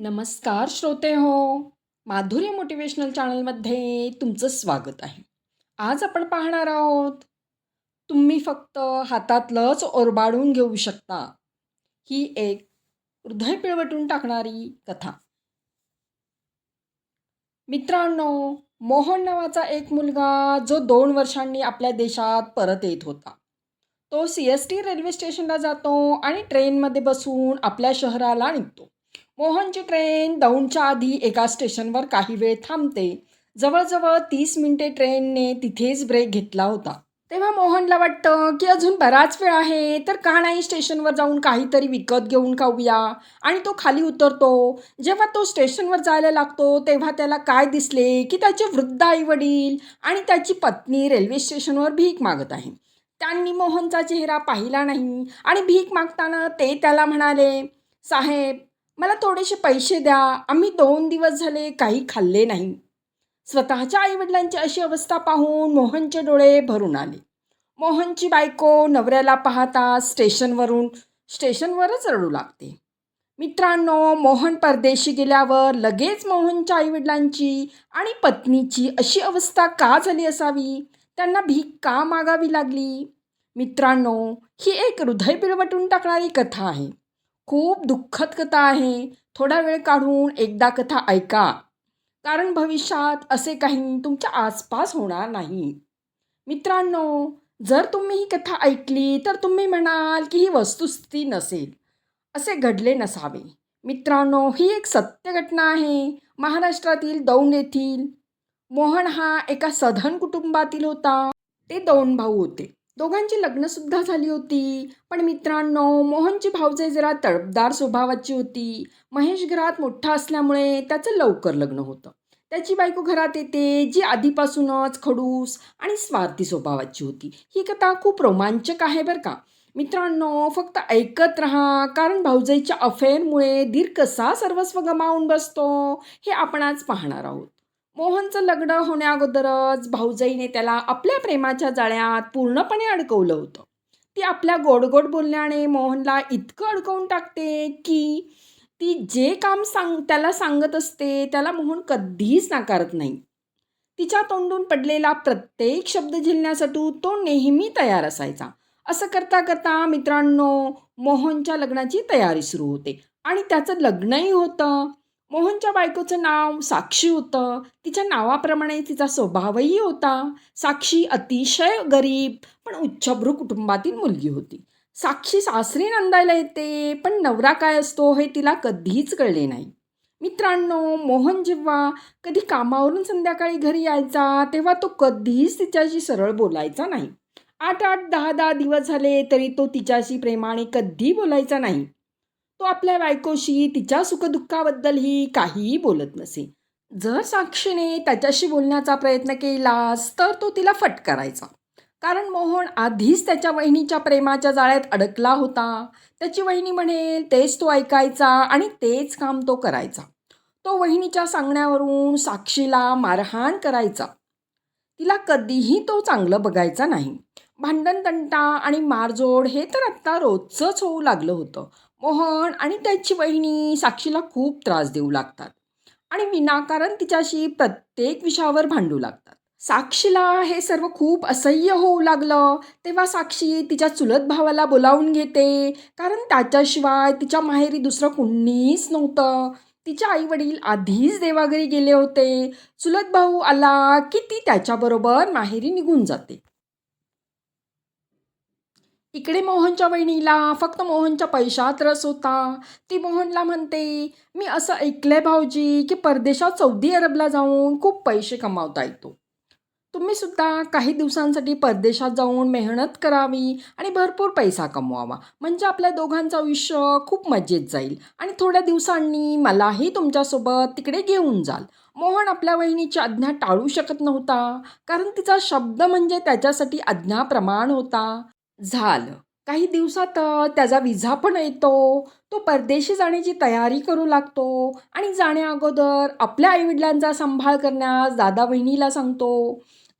नमस्कार श्रोते हो माधुरी मोटिवेशनल चॅनलमध्ये तुमचं स्वागत आहे. आज आपण पाहणार आहोत तुम्ही फक्त हातातलंच ओरबाडून घेऊ शकता. ही एक हृदय पिळवटून टाकणारी कथा. मित्रांनो मोहन नावाचा एक मुलगा जो दोन वर्षांनी आपल्या देशात परत येत होता. तो सी एस टी रेल्वे स्टेशनला जातो आणि ट्रेनमध्ये बसून आपल्या शहराला निघतो. मोहनची ट्रेन दौंडच्या आधी एका स्टेशनवर काही वेळ थांबते. जवळजवळ तीस मिनिटे ट्रेनने तिथेच ब्रेक घेतला होता. तेव्हा मोहनला वाटतं की अजून बराच वेळ आहे तर का नाही स्टेशनवर जाऊन काहीतरी विकत घेऊन खाऊया? आणि तो खाली उतरतो. जेव्हा तो स्टेशनवर जायला लागतो तेव्हा त्याला काय दिसले की त्याचे वृद्ध आई वडील आणि त्याची पत्नी रेल्वे स्टेशनवर भीक मागत आहे. त्यांनी मोहनचा चेहरा पाहिला नाही आणि भीक मागताना ते त्याला म्हणाले साहेब मला थोडेसे पैसे द्या. आम्ही दोन दिवस झाले काही खाल्ले नाही. स्वतःच्या आईवडिलांची अशी अवस्था पाहून मोहनचे डोळे भरून आले. मोहनची बायको नवऱ्याला पाहता स्टेशनवरून स्टेशनवरच रडू लागते. मित्रांनो मोहन परदेशी गेल्यावर लगेच मोहनच्या आईवडिलांची आणि पत्नीची अशी अवस्था का झाली असावी? त्यांना भीक का मागावी लागली? मित्रांनो ही एक हृदय पिळवटून टाकणारी कथा आहे. खूप दुःखद कथा आहे. थोडा वेळ काढून एकदा कथा ऐका. कारण भविष्यात असे काही तुमच्या आसपास होणार नाही. मित्रांनो जर तुम्ही ही कथा ऐकली तर तुम्ही म्हणाल की ही वस्तुस्थिती नसेल. असे घडले नसावे. मित्रांनो ही एक सत्य घटना आहे. महाराष्ट्रातील दौंड येथील मोहन हा एका सधन कुटुंबातील होता. ते दोन भाऊ होते. दोघांची लग्नसुद्धा झाली होती. पण मित्रांनो मोहनची भावजे जरा तडपदार स्वभावाची होती. महेश घरात मोठा असल्यामुळे त्याचं लवकर लग्न होतं. त्याची बायको घरात येते जी आधीपासूनच खडूस आणि स्वार्थी स्वभावाची होती. ही कथा खूप रोमांचक आहे बरं का. मित्रांनो फक्त ऐकत राहा कारण भाऊजाईच्या अफेअरमुळे दीर कसा सर्वस्व गमावून बसतो. हे आपण आज पाहणार आहोत. मोहनचं लग्न होण्याअगोदरच भाऊजाईने त्याला आपल्या प्रेमाच्या जाळ्यात पूर्णपणे अडकवलं होतं. ती आपल्या गोड गोड बोलण्याने मोहनला इतकं अडकवून टाकते की ती जे काम सांग त्याला सांगत असते त्याला मोहन कधीच नाकारत नाही. तिच्या तोंडून पडलेला प्रत्येक शब्द झेलण्यासाठी तो नेहमी तयार असायचा. असं करता करता मित्रांनो मोहनच्या लग्नाची तयारी सुरू होते आणि त्याचं लग्नही होतं. मोहनच्या बायकोचं नाव साक्षी होतं. तिच्या नावाप्रमाणे तिचा स्वभावही होता. साक्षी अतिशय गरीब पण उच्चभ्रू कुटुंबातील मुलगी होती. साक्षी सासरी नंदायला येते पण नवरा काय असतो हे तिला कधीच कळले नाही. मित्रांनो मोहन जेव्हा कधी कामावरून संध्याकाळी घरी यायचा तेव्हा तो कधीच तिच्याशी सरळ बोलायचा नाही. आठ आठ दहा दहा दिवस झाले तरी तो तिच्याशी प्रेमाने कधी बोलायचा नाही. तो आपल्या बायकोशी तिच्या सुखदुःखाबद्दलही काहीही बोलत नसे. जर साक्षीने त्याच्याशी बोलण्याचा प्रयत्न केलास तर तो तिला फटकारायचा. कारण मोहन आधीच त्याच्या वहिनीच्या प्रेमाच्या जाळ्यात अडकला होता. त्याची वहिनी म्हणेल तेच तो ऐकायचा आणि तेच काम तो करायचा. तो वहिनीच्या सांगण्यावरून साक्षीला मारहाण करायचा. तिला कधीही तो चांगलं बघायचा नाही. भांडण तंटा आणि मारजोड हे तर आत्ता रोजचंच होऊ लागलं होतं. मोहन आणि त्याची बहिणी साक्षीला खूप त्रास देऊ लागतात. आणि विनाकारण तिच्याशी प्रत्येक विषयावर भांडू लागतात. साक्षीला हे सर्व खूप असह्य होऊ लागलं. तेव्हा साक्षी तिच्या चुलत भावाला बोलावून घेते. कारण त्याच्याशिवाय तिच्या माहेरी दुसरं कुणीच नव्हतं. तिच्या आईवडील आधीच देवाघरी गेले होते. चुलत भाऊ आला की ती त्याच्याबरोबर माहेरी निघून जाते. इकडे मोहनच्या वहिनीला फक्त मोहनच्या पैशात रस होता. ती मोहनला म्हणते मी असं ऐकलंय भाऊजी की परदेशात सौदी अरबला जाऊन खूप पैसे कमावता येतो. तुम्ही सुद्धा काही दिवसांसाठी परदेशात जाऊन मेहनत करावी आणि भरपूर पैसा कमवावा. म्हणजे आपल्या दोघांचं आयुष्य खूप मजेत जाईल. आणि थोड्या दिवसांनी मलाही तुमच्यासोबत तिकडे घेऊन जाल. मोहन आपल्या वहिनीची आज्ञा टाळू शकत नव्हता कारण तिचा शब्द म्हणजे त्याच्यासाठी आज्ञाप्रमाण होता. झालं. काही दिवसात त्याचा विजा पण येतो. तो परदेशी जाण्याची तयारी करू लागतो आणि जाण्या अगोदर आपल्या आईवडिलांचा सांभाळ करण्यास दादा बहिणीला सांगतो.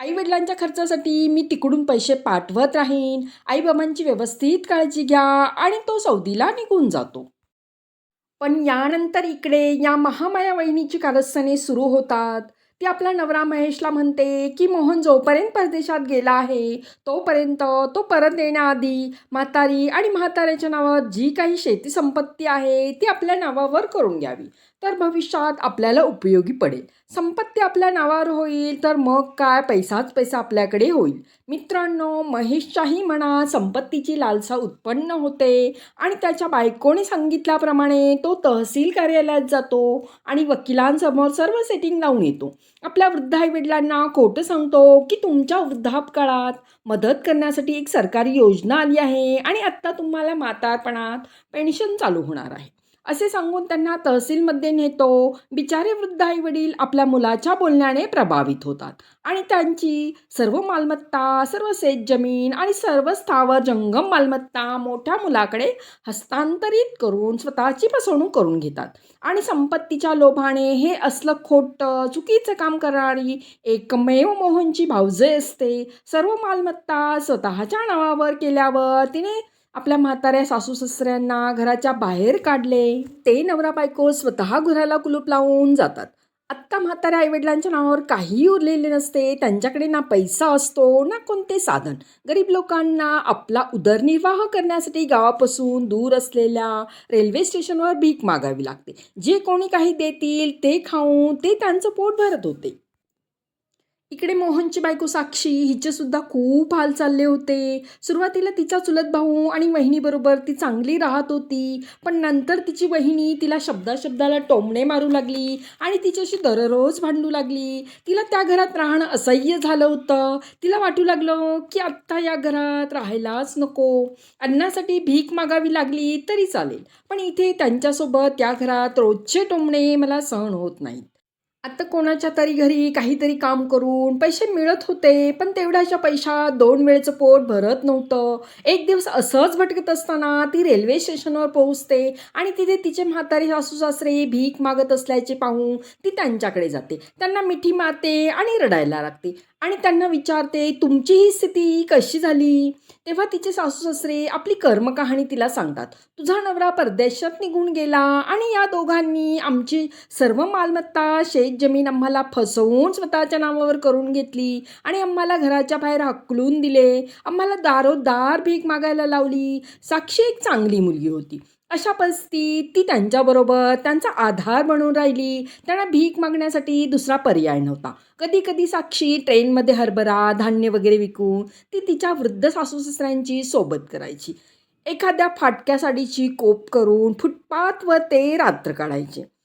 आईवडिलांच्या खर्चासाठी मी तिकडून पैसे पाठवत राहीन. आईबाबांची व्यवस्थित काळजी घ्या आणि तो सौदीला निघून जातो. पण यानंतर इकडे या महामाया वहिनीची कारस्थाने सुरू होतात. ती आपला नवरा महेशला म्हणते की मोहन जोपर्यंत परदेशात गेला आहे तोपर्यंत तो परत येण्याआधी म्हातारी आणि म्हाताऱ्याच्या नावावर जी काही शेती संपत्ती आहे ती आपल्या नावावर करून घ्यावी. तर भविष्यात आपल्याला उपयोगी पडेल. संपत्ती आपल्या नावावर होईल तर मग काय? पैसाच पैसा आपल्याकडे होईल. मित्रांनो महेशच्याही म्हणा संपत्तीची लालसा उत्पन्न होते आणि त्याच्या बायकोने सांगितल्याप्रमाणे तो तहसील कार्यालयात जातो आणि वकिलांसमोर सर्व सेटिंग लावून येतो. आपल्या वृद्ध आईवडिलांना खोटं सांगतो की तुमच्या वृद्धापकाळात मदत करण्यासाठी एक सरकारी योजना आली आहे आणि आत्ता तुम्हाला म्हातारपणात पेन्शन चालू होणार आहे. असे सांगून त्यांना तहसीलमध्ये नेतो. बिचारे वृद्ध आईवडील आपल्या मुलाच्या बोलण्याने प्रभावित होतात. आणि त्यांची सर्व मालमत्ता सर्व शेत जमीन आणि सर्व स्थावर जंगम मालमत्ता मोठ्या मुलाकडे हस्तांतरित करून स्वतःची फसवणूक करून घेतात. आणि संपत्तीच्या लोभाने हे असलं खोटं चुकीचं काम करणारी एकमेव मोहनची भावजे असते. सर्व मालमत्ता स्वतःच्या नावावर केल्यावर तिने आपल्या म्हाताऱ्या सासू सासऱ्यांना घराच्या बाहेर काढले. ते नवरा बायको स्वतः घराला कुलूप लावून जातात. आत्ता म्हाताऱ्या आईवडिलांच्या नावावर काहीही उरलेले नसते. त्यांच्याकडे ना पैसा असतो ना कोणते साधन. गरीब लोकांना आपला उदरनिर्वाह करण्यासाठी गावापासून दूर असलेल्या रेल्वे स्टेशनवर भीक मागावी लागते. जे कोणी काही देतील ते खाऊन ते त्यांचं पोट भरत होते. इकडे मोहनची बायको साक्षी हिचे सुद्धा खूप हाल चालले होते. सुरुवातीला तिचा चुलत भाऊ आणि वहिनीबरोबर ती चांगली राहत होती. पण नंतर तिची वहिनी तिला शब्दाशब्दाला टोमणे मारू लागली आणि तिच्याशी दररोज भांडू लागली. तिला त्या घरात राहणं असह्य झालं होतं. तिला वाटू लागलं की आत्ता या घरात राहायलाच नको. अन्नासाठी भीक मागावी लागली तरी चालेल. पण इथे त्यांच्यासोबत त्या घरात रोजचे टोमणे मला सहन होत नाहीत. आता कोणाच्या तरी घरी काहीतरी काम करून पैसे मिळत होते पण तेवढ्याच्या पैशात दोन वेळचं पोट भरत नव्हतं. एक दिवस असंच भटकत असताना ती रेल्वे स्टेशनवर पोहोचते आणि तिथे तिचे म्हातारे सासू सासरे भीक मागत असल्याचे पाहून ती त्यांच्याकडे जाते. त्यांना मिठी मारते आणि रडायला लागते. आणि त्यांना विचारते तुमची ही स्थिती कशी झाली? तेव्हा तिचे सासू सासरे आपली कर्मकहाणी तिला सांगतात. तुझा नवरा परदेशात निघून गेला आणि या दोघांनी आमची सर्व मालमत्ता शेत जमीन आम्हाला फसवून स्वतःच्या नावावर करून घेतली आणि आम्हाला घराच्या बाहेर हकलून दिले. आम्हाला दारोदार भीक मागायला लावली. साक्षी एक चांगली मुलगी होती. अशा परिस्थितीत ती त्यांच्याबरोबर त्यांचा आधार बनून राहिली. त्यांना भीक मागण्यासाठी दुसरा पर्याय नव्हता. कधी कधी साक्षी ट्रेनमध्ये हरभरा धान्य वगैरे विकून ती तिच्या वृद्ध सासू सासऱ्यांची सोबत करायची. एखाद्या फाटक्या साडीची कोप करून फुटपाथवर ते रात्र काढायचे.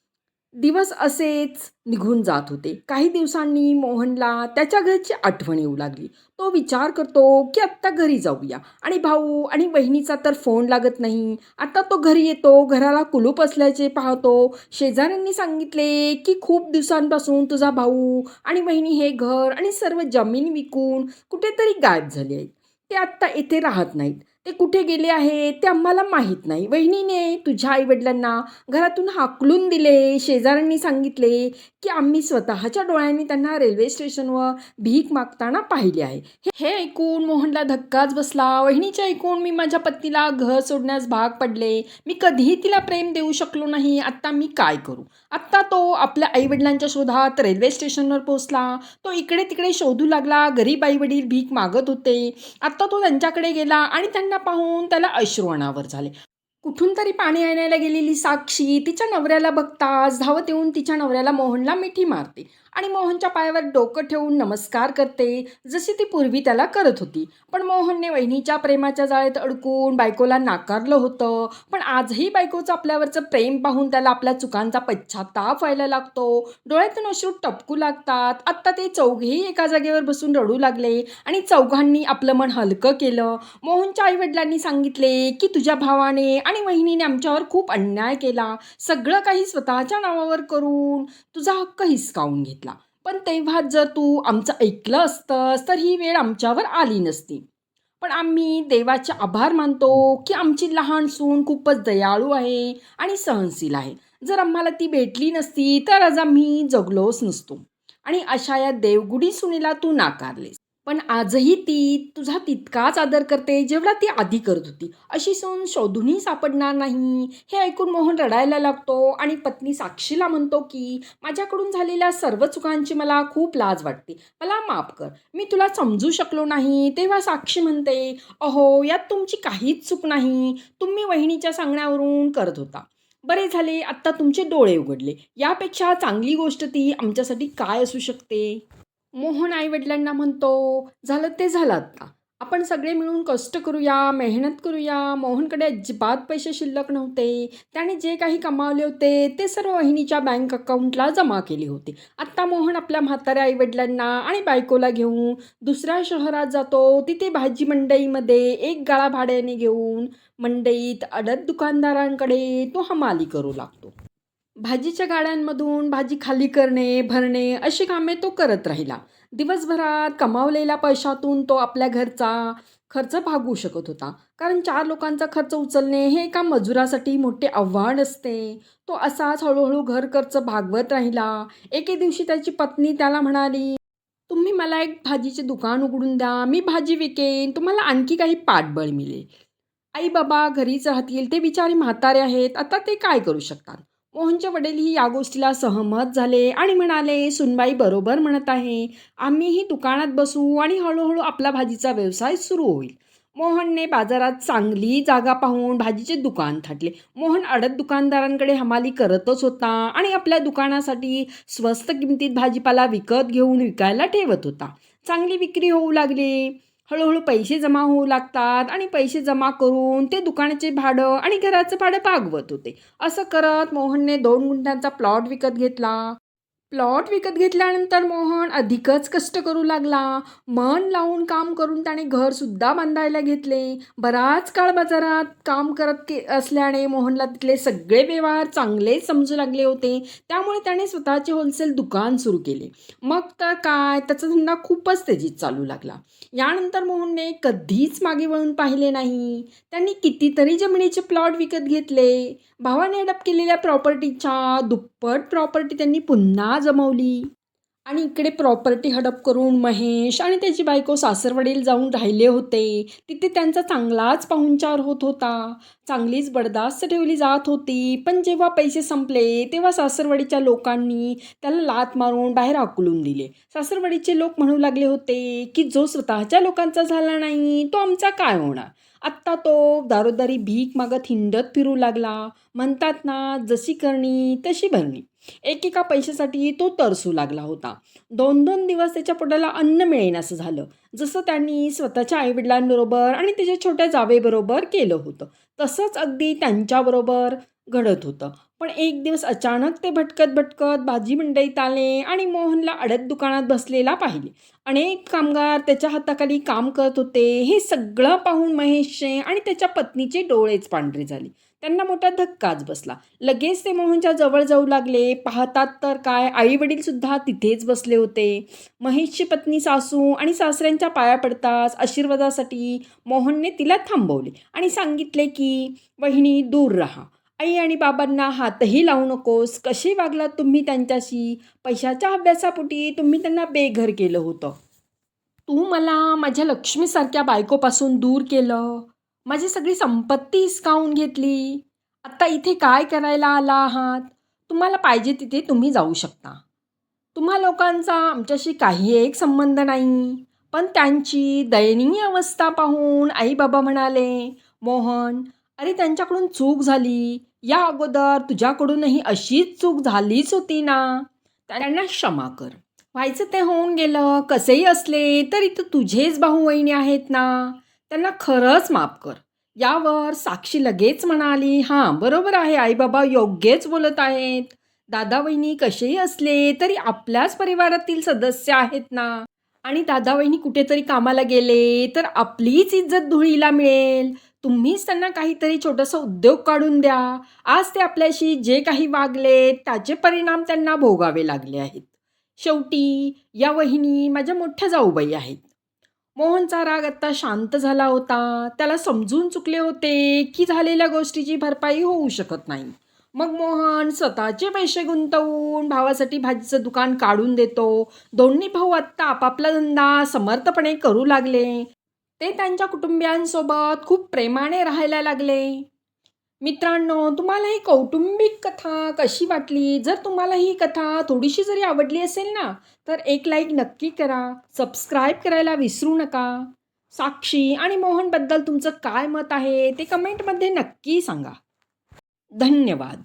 दिवस असेच निघून जात होते. काही दिवसांनी मोहनला त्याच्या घरची आठवण येऊ लागली. तो विचार करतो की आत्ता घरी जाऊया. आणि भाऊ आणि बहिणीचा तर फोन लागत नाही. आता तो घरी येतो घराला कुलूप असल्याचे पाहतो. शेजाऱ्यांनी सांगितले की खूप दिवसांपासून तुझा भाऊ आणि बहिणी हे घर आणि सर्व जमीन विकून कुठेतरी गायब झाले आहेत. ते आत्ता इथे राहत नाहीत. ते कुठे गेले आहे ते आम्हाला माहीत नाही. वहिनीने तुझ्या आईवडिलांना घरातून हाकलून दिले. शेजाऱ्यांनी सांगितले की आम्ही स्वतःच्या डोळ्यांनी त्यांना रेल्वे स्टेशनवर भीक मागताना पाहिले आहे. हे ऐकून मोहनला धक्काच बसला. वहिनीच्या ऐकून मी माझ्या पत्नीला घर सोडण्यास भाग पडले. मी कधीही तिला प्रेम देऊ शकलो नाही. आत्ता मी काय करू? आत्ता तो आपल्या आईवडिलांच्या शोधात रेल्वे स्टेशनवर पोहोचला. तो इकडे तिकडे शोधू लागला. गरीब आईवडील भीक मागत होते. आत्ता तो त्यांच्याकडे गेला आणि त्यांना पाहून त्याला अश्रू अनावर झाले. कुठून तरी पाणी आणायला गेलेली साक्षी तिच्या नवऱ्याला बघताच धावत येऊन तिच्या नवऱ्याला मोहनला मिठी मारते. आणि मोहनच्या पायावर डोकं ठेवून नमस्कार करते जशी ती पूर्वी त्याला करत होती. पण मोहनने वहिनीच्या प्रेमाच्या जाळ्यात अडकून बायकोला नाकारलं होतं. पण आजही बायकोचं आपल्यावरचं प्रेम पाहून त्याला आपल्या चुकांचा पश्चाताप व्हायला लागतो. डोळ्यातून अश्रू टपकू लागतात. आत्ता ते चौघेही एका जागेवर बसून रडू लागले आणि चौघांनी आपलं मन हलकं केलं. मोहनच्या आईवडिलांनी सांगितले की तुझ्या भावाने आणि वहिनीने आमच्यावर खूप अन्याय केला. सगळं काही स्वतःच्या नावावर करून तुझा हक्क हिसकावून घेतला. पण तेव्हा जर तू आमचं ऐकलं असतंस तर ही वेळ आमच्यावर आली नसती. पण आम्ही देवाचे आभार मानतो की आमची लहान सून खूपच दयाळू आहे आणि सहनशील आहे. जर आम्हाला ती भेटली नसती तर आज आम्ही जगलोच नसतो. आणि अशा या देवगुडी सुनेला तू नाकारलेस. पण आजही ती तुझा तितकाच आदर करते जेवढा ती आधी करत होती. अशी सून शोधूनही सापडणार नाही. हे ऐकून मोहन रडायला लागतो आणि पत्नी साक्षीला म्हणतो की माझ्याकडून झालेल्या सर्व चुकांची मला खूप लाज वाटते. मला माफ कर. मी तुला समजू शकलो नाही. तेव्हा साक्षी म्हणते अहो यात तुमची काहीच चूक नाही. तुम्ही वहिनीच्या सांगण्यावरून करत होता. बरे झाले आत्ता तुमचे डोळे उघडले. यापेक्षा चांगली गोष्ट ती आमच्यासाठी काय असू शकते? मोहन आईवडिलांना म्हणतो झालं ते झालं आत्ता आपण सगळे मिळून कष्ट करूया मेहनत करूया. मोहनकडे अजिबात पैसे शिल्लक नव्हते. त्याने जे काही कमावले होते ते सर्व वहिनीच्या बँक अकाउंटला जमा केले होते. आत्ता मोहन आपल्या म्हाताऱ्या आईवडिलांना आणि बायकोला घेऊन दुसऱ्या शहरात जातो. तिथे भाजी मंडईमध्ये एक गाळा भाड्याने घेऊन मंडईत अडत दुकानदारांकडे तो हमाली करू लागतो. भाजीच्या गाड्यांमधून भाजी खाली करणे भरणे अशी कामे तो करत राहिला. दिवसभरात कमावलेल्या पैशातून तो आपल्या घरचा खर्च भागवू शकत होता. कारण चार लोकांचा खर्च उचलणे हे एका मजुरासाठी मोठे आव्हान असते. तो असाच हळूहळू घर खर्च भागवत राहिला. एके दिवशी त्याची पत्नी त्याला म्हणाली तुम्ही मला एक भाजीचे दुकान उघडून द्या. मी भाजी विकेन. तुम्हाला आणखी काही पाठबळ मिळेल. आई बाबा घरीच राहतील ते बिचारे म्हातारे आहेत. आता ते काय करू शकतात? मोहनचे वडीलही या गोष्टीला सहमत झाले आणि म्हणाले सुनबाई बरोबर म्हणत आहे. आम्हीही दुकानात बसू आणि हळूहळू आपला भाजीचा व्यवसाय सुरू होईल. मोहनने बाजारात चांगली जागा पाहून भाजीचे दुकान थाटले. मोहन अडत दुकानदारांकडे हमाली करतच होता आणि आपल्या दुकानासाठी स्वस्त किमतीत भाजीपाला विकत घेऊन विकायला ठेवत होता. चांगली विक्री होऊ लागली. हळूहळू पैसे जमा होऊ लागतात आणि पैसे जमा करून ते दुकानाचे भाडं आणि घराचं भाडं भागवत होते. असं करत मोहनने दोन गुंठ्यांचा प्लॉट विकत घेतला. प्लॉट विकत घेतल्यानंतर मोहन अधिकच कष्ट करू लागला. मन लावून काम करून त्याने घरसुद्धा बांधायला घेतले. बराच काळ बाजारात काम करत के असल्याने मोहनला तिथले सगळे व्यवहार चांगले समजू लागले होते. त्यामुळे त्याने स्वतःचे होलसेल दुकान सुरू केले. मग तर काय? त्याचा धंदा खूपच तेजीत चालू लागला. यानंतर मोहनने कधीच मागे वळून पाहिले नाही. त्यांनी कितीतरी जमिनीचे प्लॉट विकत घेतले. भावाने अडप केलेल्या प्रॉपर्टीच्या पट प्रॉपर्टी त्यांनी पुन्हा जमवली. आणि इकडे प्रॉपर्टी हडप करून महेश आणि त्याची बायको सासरवडील जाऊन राहिले होते. तिथे त्यांचा चांगलाच पाहुणचार होत होता. चांगलीच बडदास्त ठेवली जात होती. पण जेव्हा पैसे संपले तेव्हा सासरवडीच्या लोकांनी त्याला लात मारून बाहेर आकुलून दिले. सासरवडीचे लोक म्हणू लागले होते की जो स्वतःच्या लोकांचा झाला नाही तो आमचा काय होणार? आत्ता तो दारोदारी भीक मागत हिंडत फिरू लागला. म्हणतात ना जशी करणी तशी भरणी. एकेका पैशासाठी तो तरसू लागला होता. दोन दोन दिवस त्याच्या पोटाला अन्न मिळेन असं झालं. जसं त्यांनी स्वतःच्या आईवडिलांबरोबर आणि त्याच्या छोट्या जावेबरोबर केलं होतं. तसंच अगदी त्यांच्याबरोबर घडत होतं. पण एक दिवस अचानक ते भटकत भटकत भाजी मंडईत आले आणि मोहनला अडत दुकानात बसलेला पाहिले. अनेक कामगार त्याच्या हाताखाली काम करत होते. हे सगळं पाहून महेशचे आणि त्याच्या पत्नीचे डोळेच पांढरे झाले. त्यांना मोठा धक्काच बसला. लगेच ते मोहनच्या जवळ जाऊ लागले. पाहतात तर काय आई वडील सुद्धा तिथेच बसले होते. महेशची पत्नी सासू आणि सासऱ्यांच्या पाया पडताच आशीर्वादासाठी मोहनने तिला थांबवले आणि सांगितले की वहिनी दूर राहा. आई आणि बाबांना हातही लावू नकोस. कसे वागलात तुम्ही त्यांच्याशी? पैशाच्या अभ्यासापोटी तुम्ही त्यांना बेघर केलं होतं. तू मला माझ्या लक्ष्मीसारख्या बायकोपासून दूर केलं. माझी सगळी संपत्ती हिसकावून घेतली. आत्ता इथे काय करायला आला आहात? तुम्हाला पाहिजे तिथे तुम्ही जाऊ शकता. तुम्हा लोकांचा आमच्याशी काही एक संबंध नाही. पण त्यांची दयनीय अवस्था पाहून आई बाबा म्हणाले मोहन अरे त्यांच्याकडून चूक झाली. या अगोदर तुझ्याकडूनही अशीच चूक झालीच होती ना. त्यांना क्षमा कर. व्हायचं ते होऊन गेलं. कसेही असले तरी तर तुझेच भाऊ वहिनी आहेत ना. त्यांना खरंच माफ कर. यावर साक्षी लगेच म्हणाली हां बरोबर आहे. आई बाबा योग्यच बोलत आहेत. दादा वहिनी कसेही असले तरी आपल्याच परिवारातील सदस्य आहेत ना. आणि दादा वहिनी कुठेतरी कामाला गेले तर आपलीच इज्जत धुळीला मिळेल. तुम्हीच त्यांना काहीतरी छोटंसं उद्योग काढून द्या. आज ते आपल्याशी जे काही वागले त्याचे परिणाम त्यांना भोगावे लागले आहेत. शेवटी या वहिनी माझ्या मोठ्या जाऊबाई आहेत. मोहनचा राग आत्ता शांत झाला होता. त्याला समजून चुकले होते की झालेल्या गोष्टीची भरपाई होऊ शकत नाही. मग मोहन स्वतःचे पैसे गुंतवून भावासाठी भाजीचं दुकान काढून देतो. दोन्ही भाऊ आत्ता आपापला धंदा समर्थपणे करू लागले. ते त्यांच्या कुटुंबियांसोबत खूप प्रेमाने राहायला लागले. मित्रांनो तुम्हाला ही कौटुंबिक कथा कशी वाटली? जर तुम्हाला ही कथा थोडीशी जरी आवडली असेल ना तर एक लाईक नक्की करा. सबस्क्राईब करायला विसरू नका. साक्षी आणि मोहनबद्दल तुमचं काय मत आहे ते कमेंटमध्ये नक्की सांगा. धन्यवाद.